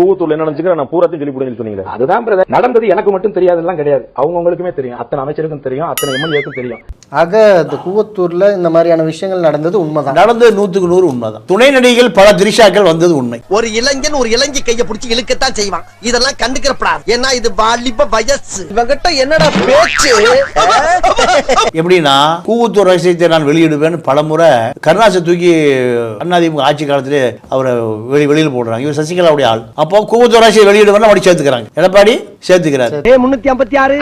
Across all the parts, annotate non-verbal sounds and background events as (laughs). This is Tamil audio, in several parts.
கூவத்தூர்ல என்ன நடந்துச்சுங்க நான் பூராத்தையும் சொல்லி சொன்னீங்களே. அதுதான் பிரதர் நடந்தது எனக்கு மட்டும் தெரியாதுலாம் கிடையாது. அவங்கவுங்களுக்குமே தெரியும். அத்தனை அமைச்சருக்கும் தெரியும். அத்தனை எம்எல்ஏக்கும் தெரியும். ஆக இந்த கூவத்தூர்ல இந்த மாதிரியான விஷயங்கள் நடந்தது உண்மைதான். நடந்தது நூத்துக்கு நூறு உண்மைதான். துணை நடிகைகள் பல திரிஷாக்கள் வந்தது உண்மை. ஒரு இளைஞன் ஒரு இளைஞி கைய பிடிச்சி இழுக்கத்தான் செய்வான். இதெல்லாம் கண்டுக்கிறப்படாது. ஏன்னா இது வாலிப வயசு. இவங்கிட்ட என்னடா பேச்சு? எப்படின்னா கூவத்தூர் ரகசியத்தை நான் வெளியிடுவேன்னு பலமுறை கருணாசை தூக்கி அதிமுக ஆட்சி காலத்திலே அவரை வெளி வெளியில் போடுறாங்க. இவர் சசிகலாவுடைய ஆள். அப்போ கூவத்தூர் ரகசியம் வெளியிடுவேன் அப்படி சேர்த்துக்கிறாங்க. எடப்பாடி சேர்த்துக்கிறார். ஏ முன்னூத்தி ஐம்பத்தி ஆறு?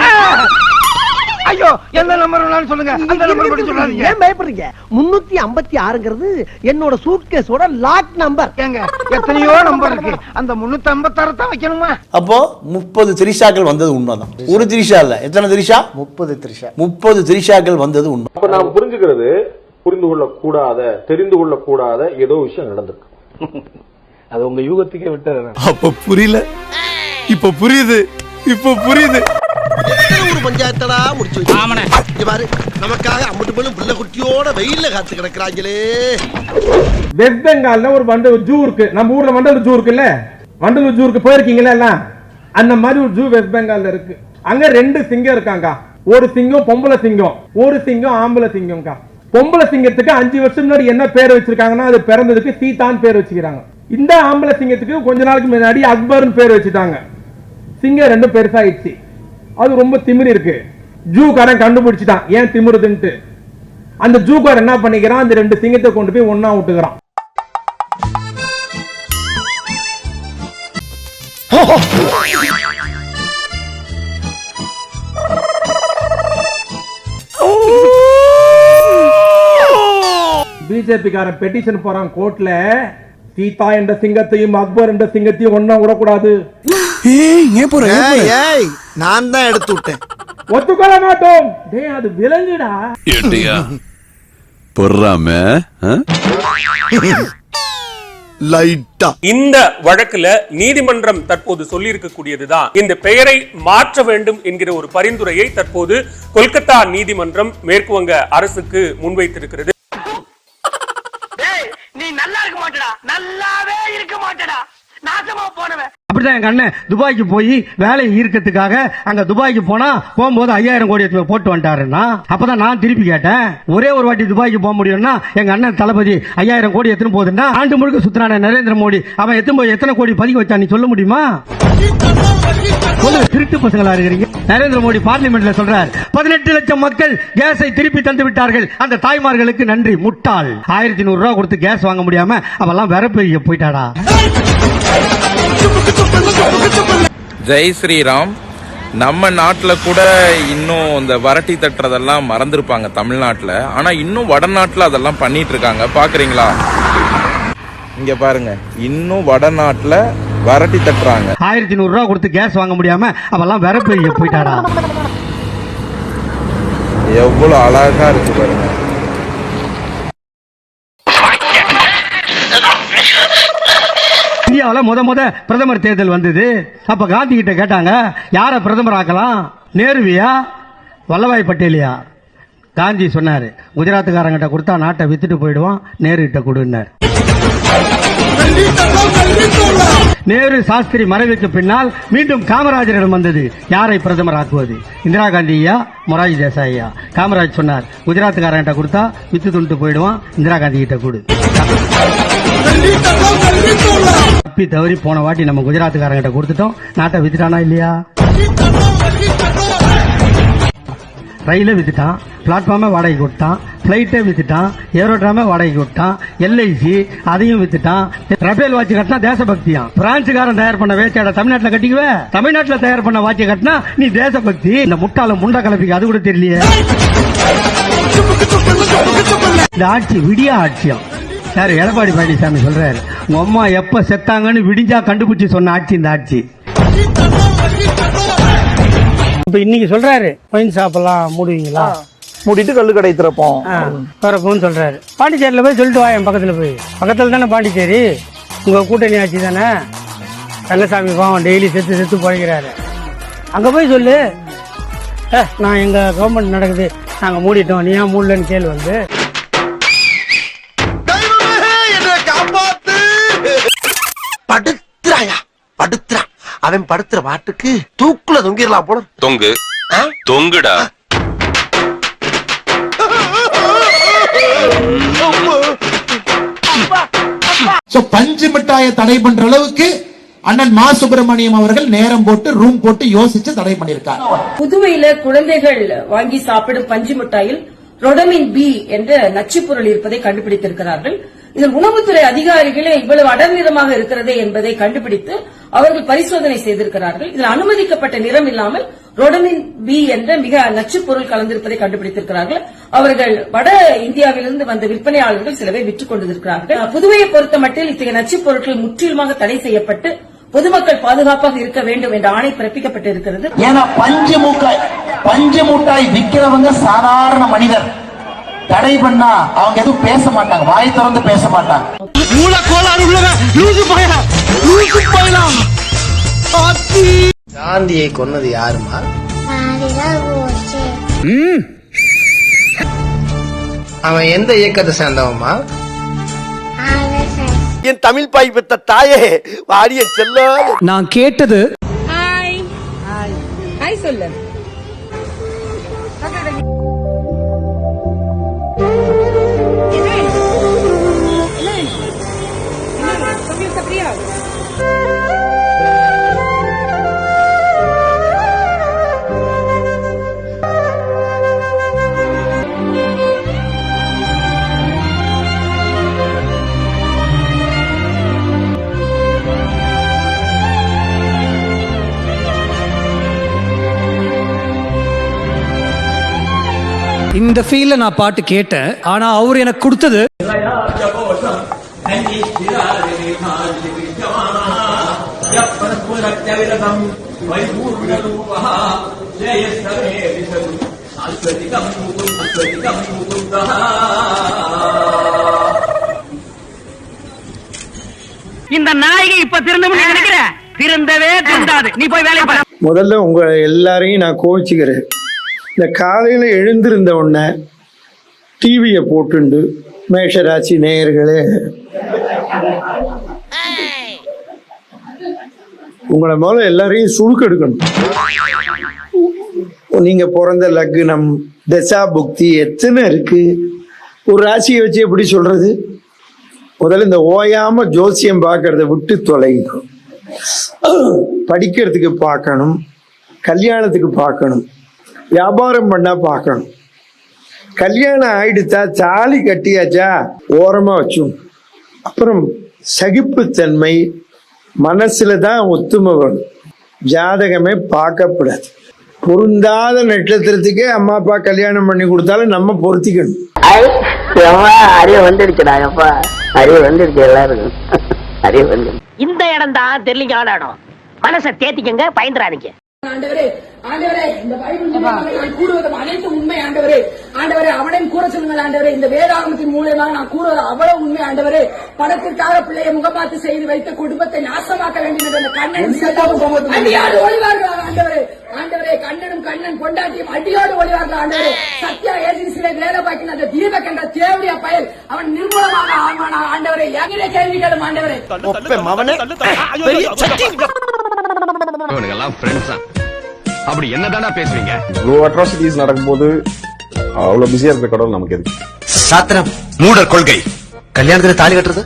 ஐயோ எந்த நம்பர் வேணாலும் சொல்லுங்க. அந்த நம்பர் மட்டும் சொல்லாதீங்க. ஏன் பயப்படுறீங்க? முன்னூத்தி ஐம்பத்தி ஆறுங்கிறது என்னோட சூட்கேஸோட லாக் நம்பர் ஏங்க எத்தனையோ நம்பர் இருக்கு. அந்த முன்னூத்தி ஐம்பத்தாறு தான் வைக்கணுமா? அப்போ முப்பது திரிஷாக்கள் வந்தது உண்மைதான். ஒரு திரிஷா இல்ல. எத்தனை திரிஷா? முப்பது த்ரிஷா. முப்பது திரிஷாக்கள் வந்தது உண்மை. அப்ப நாம் புரிஞ்சுக்கிறது புரிந்து கொள்ள கூடாத தெரிந்து கொள்ள கூடாத ஏதோ விஷயம் நடந்திருக்கு. அது உங்க யூகத்துக்கே விட்டுறேன் அப்ப புரியல. இப்ப புரியுது. இப்ப புரியுது. ஒரு பஞ்சாயத்தடா முடிச்சு. இங்க பாரு நமக்காக அம்பட்டு போலும் புள்ள குட்டியோட வெயில்ல காத்து கிடக்குறாங்களே. வெஸ்ட் பெங்கால்ல ஒரு வண்டு ஜூ இருக்கு. நம்ம ஊர்ல வண்டலூர் ஜூ இருக்குல்ல? வண்டலூர் ஜூருக்கு போயிருக்கீங்களா எல்லாம்? அந்த மாதிரி ஒரு ஜூ வெஸ்ட் பெங்கால்ல இருக்கு. அங்க ரெண்டு சிங்கம் இருக்காங்க ஒரு சிங்கம் பொம்பளை சிங்கம். ஒரு சிங்கம் ஆம்பளை சிங்கம்க்கா. பொம்பளை சிங்கத்துக்கு அஞ்சு வருஷம் முன்னாடி என்ன பேர் வச்சிருக்காங்கன்னா அது பிறந்ததுக்கு சீதான் பேர் வச்சுக்கிறாங்க. இந்த ஆம்பளை சிங்கத்துக்கு கொஞ்ச நாளுக்கு முன்னாடி அக்பர்னு பேர் வச்சுட்டாங்க. சிங்கம் ரெண்டும் பெருசாயிடுச்சு. அது ரொம்ப திமிரு இருக்கு. ஜூக்காரன் கண்டுபிடிச்சிட்டான். ஏன் திமிருதுன்ட்டு. அந்த ஜூக்கார் என்ன பண்ணிக்கிறான்? அந்த ரெண்டு சிங்கத்தை கொண்டு போய் ஒண்ணா விட்டுக்கிறான். (laughs) பிஜேபி காரன் பெட்டிஷன் போறான் கோர்ட்ல சீதா என்ற சிங்கத்தையும் அக்பர் என்ற சிங்கத்தையும் ஒண்ணா விடக்கூடாது. ஏய் நான் தான் எடுத்து விட்டேன். ஒத்துக்கொள்ள மாட்டோம். டேய் அது விலங்குடா. ஏட்டியா? பொறாம லைட்டா. இந்த வழக்குல நீதிமன்றம் தற்போது சொல்லியிருக்கக்கூடியதுதான் இந்த பெயரை மாற்ற வேண்டும் என்கிற ஒரு பரிந்துரையை தற்போது கொல்கத்தா நீதிமன்றம் மேற்கு வங்க அரசுக்கு முன்வைத்திருக்கிறது நீ நல்லா இருக்க மாட்டடா நல்லாவே இருக்க மாட்டேடா. நாசமா போனவன். அப்படிதான் எங்க அண்ணன் துபாய்க்கு போய் வேலையை ஈர்க்கறதுக்காக அங்க துபாய்க்கு போனா போகும்போது ஐயாயிரம் கோடி எடுத்து போட்டு வந்துட்டாருன்னா அப்பதான் நான் திருப்பி கேட்டேன். ஒரே ஒரு வாட்டி துபாய்க்கு போக முடியும்னா எங்க அண்ணன் தளபதி ஐயாயிரம் கோடி எத்தனை போகுதுன்னா ஆண்டு முழுக்க சுத்தினான நரேந்திர மோடி. அவன் எத்தனை போய் எத்தனை கோடி பதுக்கி வச்சா நீ சொல்ல முடியுமா? திருட்டு பசங்களா இருக்கிறீங்க. நரேந்திர மோடி பார்லிமெண்ட்ல சொல்றார் பதினெட்டு லட்சம் மக்கள் கேஸை திருப்பி தந்து விட்டார்கள். அந்த தாய்மார்களுக்கு நன்றி முட்டாள். ஆயிரத்தி நூறு ரூபாய் கொடுத்து கேஸ் வாங்க முடியாம அவெல்லாம் வரப்பெரிய போயிட்டாடா. ஜெய் ஸ்ரீராம். நம்ம நாட்டுல கூட இன்னும் இந்த வரட்டி தட்டுறதெல்லாம் மறந்துருப்பாங்க தமிழ்நாட்டுல. ஆனா இன்னும் வடநாட்டுல அதெல்லாம் பண்ணிட்டு இருக்காங்க பாக்குறீங்களா? இங்க பாருங்க. இன்னும் வடநாட்டுல வரட்டி தட்டுறாங்க. ஆயிரத்தி நூறு ரூபாய் கொடுத்து கேஸ் வாங்க முடியாம அவெல்லாம் வெறப்பெரிய போயிட்டாடா. எவ்வளவு அழகா இருக்கு பாருங்க. இந்தியாவில் முத முத பிரதமர் தேர்தல் வந்தது. அப்ப காந்தி கிட்ட கேட்டாங்க யார பிரதமர் ஆக்கலாம் நேருவியா? வல்லபாய் பட்டேலியா? காந்தி சொன்னாரு குஜராத்துக்காரங்கிட்ட கொடுத்தா நாட்டை வித்துட்டு போயிடுவான் நேரு கிட்ட கொடுன்னார். நேரு சாஸ்திரி மறைவுக்கு பின்னால் மீண்டும் காமராஜரிடம் வந்தது. யாரை பிரதமர் ஆக்குவது? இந்திரா காந்தியா மொராஜி தேசாயா காமராஜ் சொன்னார் குஜராத்துக்காரங்கிட்ட கொடுத்தா வித்து துண்டு போயிடுவான் இந்திரா காந்தி கிட்ட கொடு. தப்பி தவறி போன வாட்டி நம்ம குஜராத்துக்காரங்கிட்ட கொடுத்துட்டோம். நாட்டை வித்துட்டானா இல்லையா? ரயிலை வித்துட்டான் பிளாட்ஃபார்மே வாடகைக்கு விட்டான் ஃப்ளைட்டை வித்துட்டான் ஏரோட்ராமே வாடகைக்கு விட்டான் எல்ஐசி அதையும் வித்துட்டான். ரபேல் வாட்ச் கட்டினா தேசபக்தியா பிரான்சுக்காரன் தயார் பண்ண வேச்சாட தமிழ்நாட்டில் கட்டிக்குவே? தமிழ்நாட்டில் தயார் பண்ண வாட்சை கட்டினா நீ தேசபக்தி. இந்த முட்டாள முண்டை கலப்பிக்கு அது கூட தெரியலையே. இந்த ஆட்சி விடிய ஆட்சியம். சார் எடப்பாடி பழனிசாமி சொல்றாரு உங்க அம்மா எப்ப செத்தாங்கன்னு விடிஞ்சா கண்டுபிடிச்சு சொன்ன ஆட்சி இந்த ஆட்சி. இப்ப இன்னைக்கு சொல்றாரு ஒயின் ஷாப் எல்லாம் மூடுவீங்களா மூடிட்டு கல்லு கடை திறப்போம். திறப்புன்னு சொல்றாரு. பாண்டிச்சேரியில போய் சொல்லிட்டு வா என் பக்கத்துல போய். பக்கத்துல தானே பாண்டிச்சேரி? உங்க கூட்டணி ஆட்சி தானே? கள்ளசாமி பாவம் டெய்லி செத்து செத்து பழைக்கிறாரு. அங்க போய் சொல்லு. "ஏ, நான் எங்க கவர்மெண்ட் நடக்குது நாங்க மூடிட்டோம் நீ ஏன் மூடலன்னு கேள்வி வந்து. தெய்வமே என்னை காப்பாத்து படுத்துறாயா படு அவன் படுத்துற பாட்டுக்கு தூக்குல தொங்கிடலாம் போல. தொங்கு. தொங்குடா. பஞ்சு மிட்டாயை தடை பண்ற அளவுக்கு அண்ணன் மா சுப்பிரமணியம் அவர்கள் நேரம் போட்டு ரூம் போட்டு யோசிச்சு தடை பண்ணிருக்கார் புதுவையில குழந்தைகள் வாங்கி சாப்பிடும் பஞ்சு மிட்டாயில் ரொடமின் பி என்ற நச்சுப் பொருள் இருப்பதை கண்டுபிடித்திருக்கிறார்கள். இதில் உணவுத்துறை அதிகாரிகளே இவ்வளவு அடர்நிறமாக இருக்கிறதே என்பதை கண்டுபிடித்து அவர்கள் பரிசோதனை செய்திருக்கிறார்கள். இதில் அனுமதிக்கப்பட்ட நிறம் இல்லாமல் ரொடமின் பி என்ற மிக நச்சு பொருள் கலந்திருப்பதை கண்டுபிடித்திருக்கிறார்கள். அவர்கள் வட இந்தியாவிலிருந்து வந்த விற்பனையாளர்கள் சில பேர் விற்றுக் கொண்டிருக்கிறார்கள். புதுவையை பொறுத்த மட்டில் இத்தகைய நச்சுப் பொருட்கள் முற்றிலுமாக தடை செய்யப்பட்டு பொதுமக்கள் பாதுகாப்பாக இருக்க வேண்டும் என்ற ஆணை பிறப்பிக்கப்பட்டிருக்கிறது. ஏன்னா பஞ்சு மூட்டாய் பஞ்சு மூட்டாய் விற்கிறவங்க சாதாரண மனிதர். தடை பண்ணா அவங்க எதுவும் பேச மாட்டாங்க. வாய் திறந்து பேச மாட்டாங்க. காந்தியை கொன்னது யாருமா? அவன் எந்த இயக்கத்தை சேர்ந்தவமா என் தமிழ் பாய் பெத்த தாயே வாரிய செல்ல. நான் கேட்டது ஹாய் சொல்லு. இந்த ஃபீல்ல நான் பாட்டு கேட்டேன். ஆனா அவர் எனக்கு கொடுத்தது இந்த நாயகி இப்ப திருந்தம் நினைக்கிற? திருந்தவே திருந்தாது. நீ போய் வேலையை பாரு. முதல்ல உங்க எல்லாரையும் நான் கோவிச்சுக்கிறேன். இந்த காலையில் எழுந்திருந்த உடனே டிவியை போட்டுண்டு மேஷராசி நேயர்களே. உங்களை முதல்ல எல்லாரையும் சுழுக்கெடுக்கணும் நீங்க பிறந்த லக்னம் தசா புக்தி எத்தனை இருக்கு? ஒரு ராசியை வச்சு எப்படி சொல்றது? முதல்ல இந்த ஓயாம ஜோசியம் பார்க்கறத விட்டு தொலைக்கணும். படிக்கிறதுக்கு பார்க்கணும். கல்யாணத்துக்கு பார்க்கணும். வியாபாரம் பண்ணா பார்க்கணும். கல்யாணம் ஆயிடுச்சா? தாலி கட்டியாச்சா? ஓரமா வச்சோம் அப்புறம் சகிப்புத்தன்மை மனசுல தான் ஒத்துமை வரும். ஜாதகமே பார்க்கப்படாது. பொருந்தாத நட்சத்திரத்துக்கே அம்மா அப்பா கல்யாணம் பண்ணி கொடுத்தாலும் நம்ம பொருத்திக்கணும். அறிவு வந்துடுச்சுடா அப்பா. அறிவு வந்துடுச்சு எல்லாருக்கும். அறிவு வந்து இந்த இடம் தான் தெரியலீங்க இடம் மனசை தேத்திக்கங்க பயந்துறாதீங்க. ஆண்டவரே இந்த பைபிள் நான் கூறுவது அனைத்து உண்மை ஆண்டவரே. ஆண்டவரே அவனையும் கூற சொல்லுங்கள் ஆண்டவரே. இந்த வேதாகமத்தின் மூலமாக நான் கூறுவது அவ்வளவு உண்மை ஆண்டவரே. பணத்திற்காக பிள்ளையை முகமாத்து செய்து வைத்த குடும்பத்தை நாசமாக்க வேண்டும் என்ற அடியோடு ஒளிவார்கள் ஆண்டவரே? ஆண்டவரே கண்ணனும் கண்ணன் கொண்டாட்டியும் அடியோடு ஒளிவார்கள் ஆண்டவரே? சத்யா ஏஜென்சியில வேலை பார்க்கிற அந்த தீபக் என்ற தேவடிய பயல் அவன் நிர்மூலமாக ஆவானா ஆண்டவரே? எங்கே கேள்வி கேளும் ஆண்டவரே. மவனே. பெரிய சட்டி. இவனுங்கெல்லாம் ஃப்ரெண்ட்ஸா அப்படி என்னதானா பேசுவீங்க இவ்வளோ அட்ராசிட்டிஸ் நடக்கும்போது அவ்வளவு பிஸியா இருக்கிற கடவுள் நமக்கு எதுக்கு? சாத்திரம். மூடர் கொள்கை. கல்யாணத்துல தாலி கட்டுறது?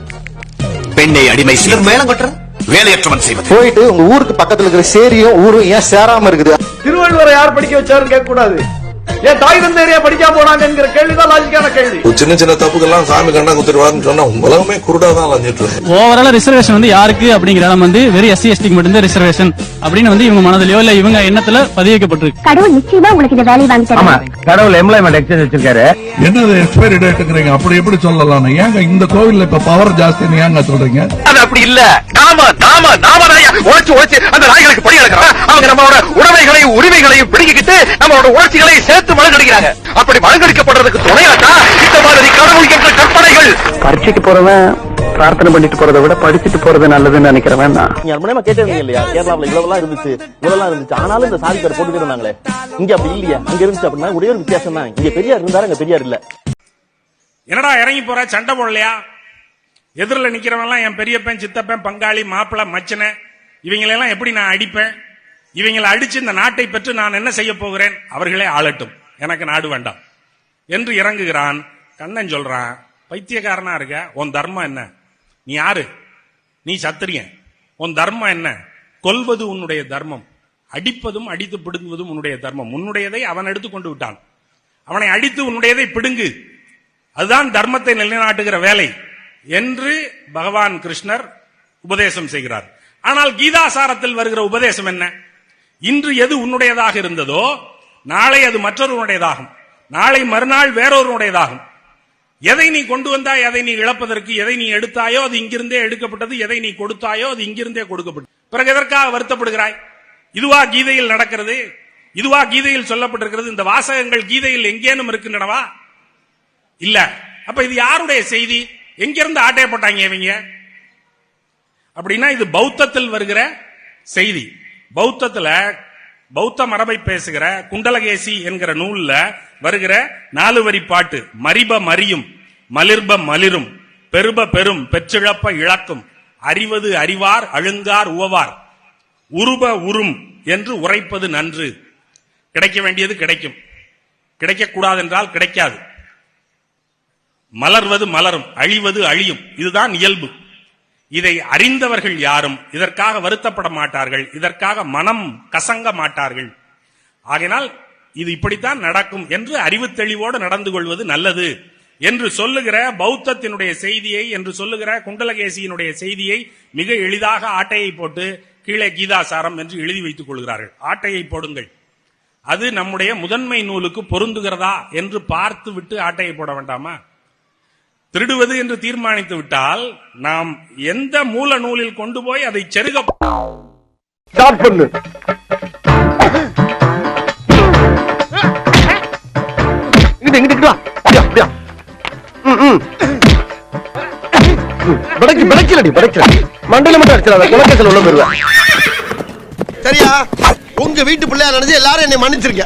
பெண்ணை அடிமை சிலர் மேளம் கட்டுறது? வேலையற்றவன் செய்வது. போயிட்டு உங்க ஊருக்கு பக்கத்துல இருக்கிற சேரியும் ஊரும் ஏன் சேராம இருக்குது? திருவள்ளுவரை யார் படிக்க வச்சாருன்னு கேட்க கூடாது ஏன் தாய் தந்தையரையா படிக்காம போனாங்கிற கேள்விதான் லாஜிக்கான கேள்வி சின்ன சின்ன தப்புக்கெல்லாம் சாமி கண்டா குத்துருவாருன்னு சொன்னா உலகமே குருடா தான் அலைஞ்சிட்டு ஓவரால ரிசர்வேஷன் வந்து யாருக்கு அப்படிங்கிற இடம் வந்து வெறும் எஸ்சி எஸ்டிக்கு மட்டும்தான் ரிசர்வேஷன் அப்படின்னு வந்து இவங்க மனதிலயோ இல்ல இவங்க எண்ணத்துல பதிய வைக்கப்பட்டிருக்கு கடவுள் நிச்சயமா உங்களுக்கு இந்த வேலையை வாங்கி தருவார். கடவுள் எம்ப்ளாய்மெண்ட் எக்ஸ்சேஞ்ச் வச்சிருக்காரு. என்னது எக்ஸ்பைரி டேட்டுங்கிறீங்க அப்படி எப்படி சொல்லலாம் ஏங்க இந்த கோவில்ல இப்ப பவர் ஜாஸ்தின்னு ஏங்க சொல்றீங்க? அது அப்படி இல்ல. நாம நாம நாம உழைச்சு உழைச்சு அந்த நாய்களுக்கு படி எடுக்கிறோம். அவங்க நம்மளோட உடைமைகளையும் உரிமைகளையும் பிடிக்கிட்டு நம்மளோட உணர்ச்சிகளை சேர்த்து மழுங்கடிக்கிறாங்க அப்படி மழுங்கடிக்கப்படுறதுக்கு துணையாட்டா இந்த மாதிரி கடவுள் என்ற கற்பனைகள்? பரீட்சைக்கு போறவன் பிரார்த்தனை பண்ணிட்டு போறதை விட படிச்சுட்டு போறது நல்லதுன்னு நினைக்கிறவன் நான். நீங்க கேட்டிருந்தீங்க இல்லையா? கேரளாவுல இவ்வளவுலாம் இருந்துச்சு இவ்வளவுலாம் இருந்துச்சு. ஆனாலும் இந்த சாதி பேர் இருந்தாங்களே. இங்க அப்படி இல்லையா. அங்க இருந்துச்சு அப்படின்னா ஒரே ஒரு வித்தியாசம் தான் இங்க பெரியார் இருந்தாரு அங்க பெரியார் இல்ல? என்னடா இறங்கி போற? சண்டை போடலையா? எதிரில் நிக்கிறவன்லாம் என் பெரியப்பன் சித்தப்பன் பங்காளி மாப்பிள்ள மச்சனை இவங்களெல்லாம் எப்படி நான் அடிப்பேன்? இவங்களை அடிச்சு இந்த நாட்டை பெற்று நான் என்ன செய்ய போகிறேன்? அவர்களே ஆளட்டும். எனக்கு நாடு வேண்டாம். என்று இறங்குகிறான். கண்ணன் சொல்றான் பைத்தியக்காரனா இருக்க? உன் தர்மம் என்ன? நீ யாரு? நீ சத்திரியன். உன் தர்மம் என்ன? கொல்வது உன்னுடைய தர்மம். அடிப்பதும் அடித்து பிடுங்குவதும் உன்னுடைய தர்மம். உன்னுடையதை அவன் எடுத்து கொண்டு விட்டான். அவனை அடித்து உன்னுடையதை பிடுங்கு. அதுதான் தர்மத்தை நிலைநாட்டுகிற வேலை. என்று பகவான் கிருஷ்ணர் உபதேசம் செய்கிறார். ஆனால் கீதாசாரத்தில் வருகிற உபதேசம் என்ன? இன்று எது உன்னுடையதாக இருந்ததோ நாளை அது மற்றொருவனுடையதாகும். நாளை மறுநாள் வேறொருவனுடையதாகும். எதை நீ கொண்டு வந்தாய் அதை நீ இழப்பதற்கு எதை நீ எடுத்தாயோ அது இங்கிருந்தே எடுக்கப்பட்டது. எதை நீ கொடுத்தாயோ அது இங்கிருந்தே கொடுக்கப்பட்டது. பிறகு எதற்காக வருத்தப்படுகிறாய்? இதுவா கீதையில் நடக்கிறது? இதுவா கீதையில் சொல்லப்பட்டிருக்கிறது? இந்த வாசகங்கள் கீதையில் எங்கேனும் இருக்கின்றனவா? இல்ல. அப்ப இது யாருடைய செய்தி? எங்கிருந்து ஆட்டைய போட்டாங்க இவங்க? அப்படின்னா இது பௌத்தத்தில் வருகிற செய்தி. பௌத்தத்துல பௌத்த மரபை பேசுகிற குண்டலகேசி என்கிற நூல்ல வருகிற நாலு வரி பாட்டு மரிப மரியும் மலிர்ப மலிரும் பெருப பெரும் பெற்றிழப்ப இழக்கும் அறிவது அறிவார் அழுங்கார் உவவார் உருப உரும் என்று உரைப்பது நன்று. கிடைக்க வேண்டியது கிடைக்கும். கிடைக்கக்கூடாது என்றால் கிடைக்காது. மலர்வது மலரும் அழிவது அழியும். இதுதான் இயல்பு. இதை அறிந்தவர்கள் யாரும் இதற்காக வருத்தப்பட மாட்டார்கள் இதற்காக மனம் கசங்க மாட்டார்கள். ஆகினால் இது இப்படித்தான் நடக்கும் என்று அறிவு தெளிவோடு நடந்து கொள்வது நல்லது என்று சொல்லுகிற பௌத்தத்தினுடைய செய்தியை என்று சொல்லுகிற குண்டலகேசியினுடைய செய்தியை மிக எளிதாக ஆட்டையை போட்டு கீழே கீதாசாரம் என்று எழுதி வைத்துக் கொள்கிறார்கள். ஆட்டையை போடுங்கள். அது நம்முடைய முதன்மை நூலுக்கு பொருந்துகிறதா என்று பார்த்து விட்டு ஆட்டையை போட வேண்டாமா? திருடுவது என்று தீர்மானித்து விட்டால் நாம் எந்த மூல நூலில் கொண்டு போய் அதை செருக பண்ணு. இங்கிட்டு இங்கிட்டு வா. அப்படியா அப்படியா ம், ம். பிடைக்கு பிடைக்கலடி பிடைக்கல மண்டையில மட்டும் அடிச்சிடாத. குலக்கேசல் உள்ள போயிருவேன் சரியா? உங்க வீட்டு பிள்ளையா நினைச்சு எல்லாரும் என்னை மன்னிச்சிருக்க